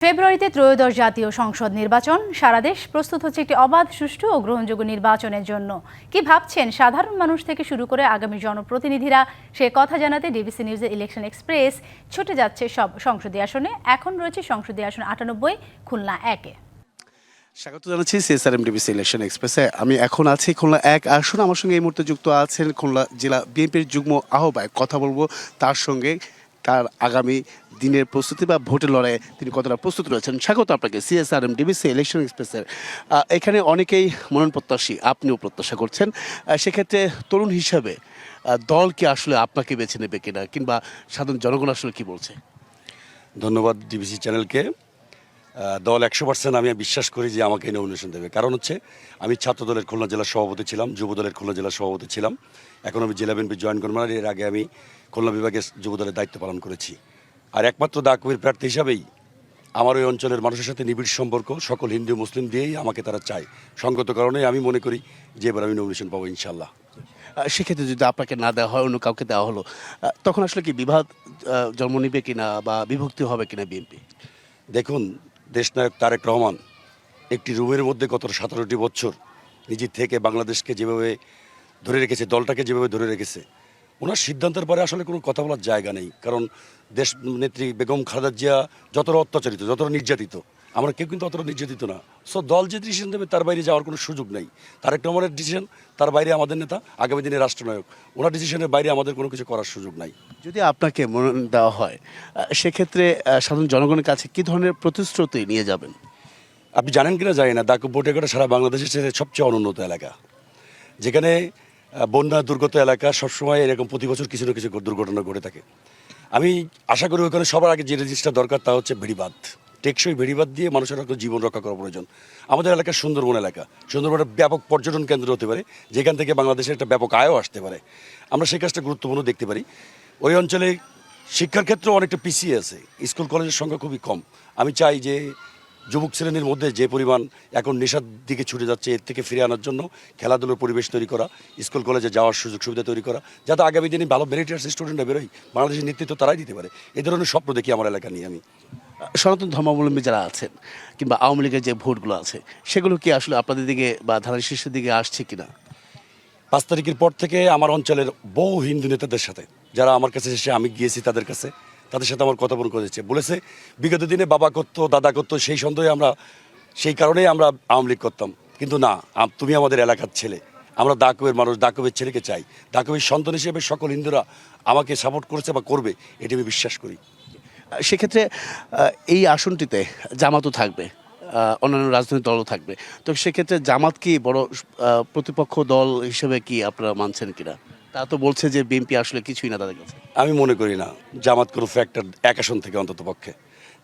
ফেব্রুয়ারিতে ত্রয়োদশ জাতীয় সংসদ নির্বাচন। সারা দেশ প্রস্তুত হচ্ছে একটি অবাধ, সুষ্ঠু ও গ্রহণযোগ্য নির্বাচনের জন্য। কি ভাবছেন সাধারণ মানুষ থেকে শুরু করে আগামী জনপ্রতিনিধিরা? সে কথা জানাতে ডিবিসি নিউজের ইলেকশন এক্সপ্রেস ছুটে যাচ্ছে সব সংসদীয় আসনে। এখন রয়েছে সংসদীয় আসন আটানব্বই, খুলনা একে স্বাগত জানাচ্ছি সিএসআরএম ডিবিসি ইলেকশন এক্সপ্রেসে। আমি এখন আছি খুলনা এক। আসন আমার সঙ্গে এই মুহূর্তে যুক্ত আছেন খুলনা জেলা বিএনপির যুগ্ম আহ্বায়ক। কথা বলব তার সঙ্গে। তার আগামী দিনের প্রস্তুতি বা ভোটের লড়াইয়ে তিনি কতটা প্রস্তুত রয়েছেন? স্বাগত আপনাকে সিএসআরএম ডিবিসি ইলেকশন এক্সপ্রেসের এখানে অনেকেই মনন প্রত্যাশী, আপনিও প্রত্যাশা করছেন। সেক্ষেত্রে তরুণ হিসাবে দল কি আসলে আপনাকে বেছে নেবে কিনা? কিংবা সাধারণ জনগণ আসলে কি বলছে? ধন্যবাদ ডিবিসি চ্যানেলকে। দল একশো পার্সেন্ট আমি বিশ্বাস করি যে আমাকে নমিনেশন দেবে। কারণ হচ্ছে, আমি ছাত্র দলের খুলনা জেলার সভাপতি ছিলাম যুব দলের খুলনা জেলার সভাপতি ছিলাম। এখন আমি জেলা বিএনপি জয়েন আর এর আগে আমি খুলনা বিভাগের যুবদলের দায়িত্ব পালন করেছি। আর একমাত্র দাকবির প্রার্থী হিসাবেই আমার ওই অঞ্চলের মানুষের সাথে নিবিড় সম্পর্ক সকল হিন্দু মুসলিম দিয়েই আমাকে তারা চায়। সঙ্গত কারণে আমি মনে করি যে এবার আমি নমিনেশন পাবো ইনশাল্লাহ সেক্ষেত্রে যদি আপনাকে না দেওয়া হয় অন্য কাউকে দেওয়া হলো তখন আসলে কি আহ, জন্ম নিবে কিনা বা বিভক্তি হবে কিনা বিএনপি? দেখুন দেশনায়ক তারেক রহমান একটি রুমের মধ্যে গত সতেরোটি বছর নিজের থেকে বাংলাদেশকে যেভাবে ধরে রেখেছে দলটাকে যেভাবে ধরে রেখেছে ওনার সিদ্ধান্তের পরে আসলে কোনো কথা বলার জায়গা নেই। কারণ দেশ নেত্রী বেগম খালেদা জিয়া যতটা অত্যাচারিত যতটা নির্যাতিত আমরা কেউ কিন্তু অতটা নির্যাতিত না। সো দল যে ডিসিশন দেবে তার বাইরে যাওয়ার কোনো সুযোগ নেই। তারেক রহমানের ডিসিশন তার বাইরে আমাদের নেতা আগামী দিনে রাষ্ট্রনায়ক ওনার ডিসিশনের বাইরে আমাদের কোনো কিছু করার সুযোগ নাই। যদি আপনাকে মনোনয়ন দেওয়া হয় সেক্ষেত্রে সাধারণ জনগণের কাছে কি ধরনের প্রতিশ্রুতি নিয়ে যাবেন? আপনি জানেন কিনা জানি না। দাকুব বোটেঘাটা সারা বাংলাদেশের সবচেয়ে অনুন্নত এলাকা। যেখানে বন্যা দুর্গত এলাকা সবসময় এরকম প্রতি বছর কিছু না কিছু দুর্ঘটনা ঘটে থাকে। আমি আশা করি ওখানে সবার আগে যে জিনিসটা দরকার তা হচ্ছে ভেড়িবাদ টেকসই ভেড়িবাদ দিয়ে মানুষের একটা জীবন রক্ষা করা প্রয়োজন। আমাদের এলাকা সুন্দরবন এলাকা। সুন্দরবন ব্যাপক পর্যটন কেন্দ্র হতে পারে, যেখান থেকে বাংলাদেশের একটা ব্যাপক আয়ও আসতে পারে। আমরা সেই কাজটা গুরুত্বপূর্ণ দেখতে পারি। ওই অঞ্চলে শিক্ষার ক্ষেত্রেও অনেকটা পিছিয়ে আছে। স্কুল, কলেজের সংখ্যা খুবই কম। আমি চাই যে যুবক শ্রেণির মধ্যে যে পরিমাণ এখন নেশার দিকে ছুটে যাচ্ছে এর থেকে ফিরে আনার জন্য খেলাধুলোর পরিবেশ তৈরি করা স্কুল কলেজে যাওয়ার সুযোগ সুবিধা তৈরি করা যাতে আগামী দিনে ভালো মেরিটার্স স্টুডেন্টরা বেরোয় বাংলাদেশের নেতৃত্ব তারাই দিতে পারে। এই ধরনের স্বপ্ন দেখি আমার এলাকা নিয়ে আমি। সনাতন ধর্মাবলম্বী যারা আছেন কিংবা আওয়ামী লীগের যে ভোটগুলো আছে সেগুলো কি আসলে আপনাদের দিকে বা ধানের শীর্ষের দিকে আসছে কিনা? পাঁচ তারিখের পর থেকে আমার অঞ্চলের বহু হিন্দু নেতাদের সাথে যারা আমার কাছে এসে আমি গিয়েছি তাদের কাছে তাদের সাথে আমার কথা বলে করেছে। বলেছে, বিগত দিনে বাবা করতো, দাদা করতো, সেই সন্দেহে আমরা, সেই কারণেই আমরা আওয়ামী লীগ করতাম। কিন্তু না তুমি আমাদের এলাকার ছেলে। আমরা দাকুবের মানুষ, দাকুবের ছেলেকে চাই। দাকুবের সন্তান হিসেবে সকল হিন্দুরা আমাকে সাপোর্ট করেছে বা করবে, এটি আমি বিশ্বাস করি। সেক্ষেত্রে এই আসনটিতে জামাতও থাকবে অন্যান্য রাজনৈতিক দলও থাকবে। তো সেক্ষেত্রে জামাত কি বড় প্রতিপক্ষ দল হিসেবে কি আপনারা মানছেন কিনা? তা তো বলছে যে বিএনপি আসলে কিছুই না তাদের কাছে। আমি মনে করি না জামাত কোনো ফ্যাক্টর এক আসন থেকে অন্তত পক্ষে।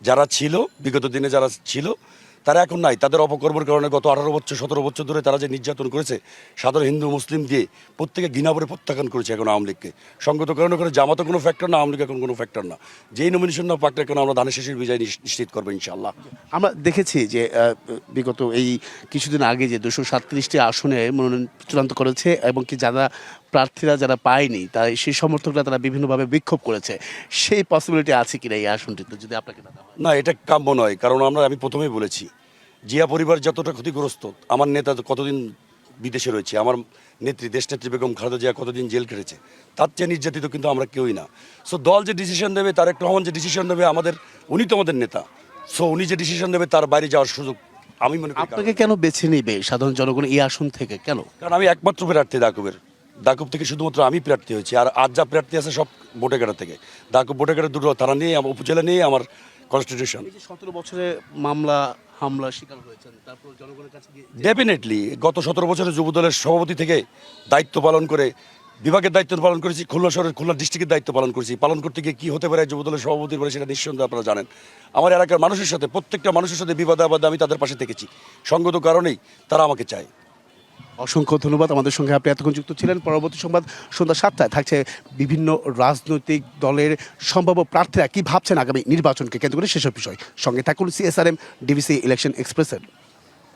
যারা ছিল বিগত দিনে যারা ছিল তারা এখন নাই। তাদের অপকর্মের কারণে গত আঠারো বছর সতেরো বছর ধরে তারা যে নির্যাতন করেছে সাধারণ হিন্দু মুসলিম দিয়ে প্রত্যেকে ঘৃণা করে প্রত্যাখ্যান করেছে এখন আওয়ামী লীগকে। সঙ্গত কারণে করে জামাতও কোনো ফ্যাক্টর না আওয়ামী লীগ এখন কোনো ফ্যাক্টর না। যেই নমিনেশন না পাকলে এখন আমরা ধানের শেষের বিজয় নিশ্চিত করব ইনশাল্লাহ আমরা দেখেছি যে বিগত এই কিছুদিন আগে যে দুশো সাতত্রিশটি আসনে মনোনয়ন চূড়ান্ত করেছে এবং কি যারা প্রার্থীরা যারা পায়নি তাই সেই সমর্থকরা তারা বিভিন্নভাবে বিক্ষোভ করেছে। সেই পসিবিলিটি আছে কিনা এই আসনটিতে যদি আপনাকে না এটা কাম্য নয় কারণ আমরা আমি প্রথমেই বলেছি জিয়া পরিবার যতটা ক্ষতিগ্রস্ত আমার নেতা তো কতদিন বিদেশে রয়েছে আমার নেত্রী দেশনেত্রী বেগম খালেদা জিয়া কতদিন জেল কেটেছে তার চেয়ে নির্যাতিত কিন্তু আমরা কেউই না। সো দল যে ডিসিশন নেবে তারেক রহমান যে ডিসিশন দেবে আমাদের উনি তো আমাদের নেতা। সো উনি যে ডিসিশন দেবে তার বাইরে যাওয়ার সুযোগ আমি মনে করি আপনাকে কেন বেছে নিবে সাধারণ জনগণ এই আসন থেকে কেন? কারণ আমি একমাত্র প্রার্থী দাকুবের দাকুব থেকে শুধুমাত্র আমি প্রার্থী হয়েছি আর আজ যা প্রার্থী আছে সব বোটেঘাটা থেকে। দাকুব বোটেঘাটা দুটো তারা নিয়ে আমার উপজেলা নিয়ে আমার কনস্টিটিউশন সতেরো বছরে মামলা হামলা শিকার হয়েছেন তারপর জনগণের কাছে ডেফিনেটলি গত সতেরো বছরের যুব দলের সভাপতি থেকে দায়িত্ব পালন করে বিভাগের দায়িত্ব পালন করেছি খুলনা শহরের খুলনা ডিস্ট্রিক্টের দায়িত্ব পালন করেছি। পালন করতে গিয়ে কী হতে পারে যুব দলের সভাপতির পরে সেটা নিঃসন্দেহে আপনারা জানেন। আমার এলাকার মানুষের সাথে প্রত্যেকটা মানুষের সাথে বিবাদে আবাদে আমি তাদের পাশে থেকেছি। সঙ্গত কারণেই তারা আমাকে চায়। অসংখ্য ধন্যবাদ। আমাদের সঙ্গে আপনি এতক্ষণ যুক্ত ছিলেন। পরবর্তী সংবাদ সন্ধ্যা সাতটায় থাকছে বিভিন্ন রাজনৈতিক দলের সম্ভাব্য প্রার্থীরা কি ভাবছেন আগামী নির্বাচনকে কেন্দ্র করে সেসব বিষয়। সঙ্গে থাকুন সিএসআরএম ডিভিসি ইলেকশন এক্সপ্রেসের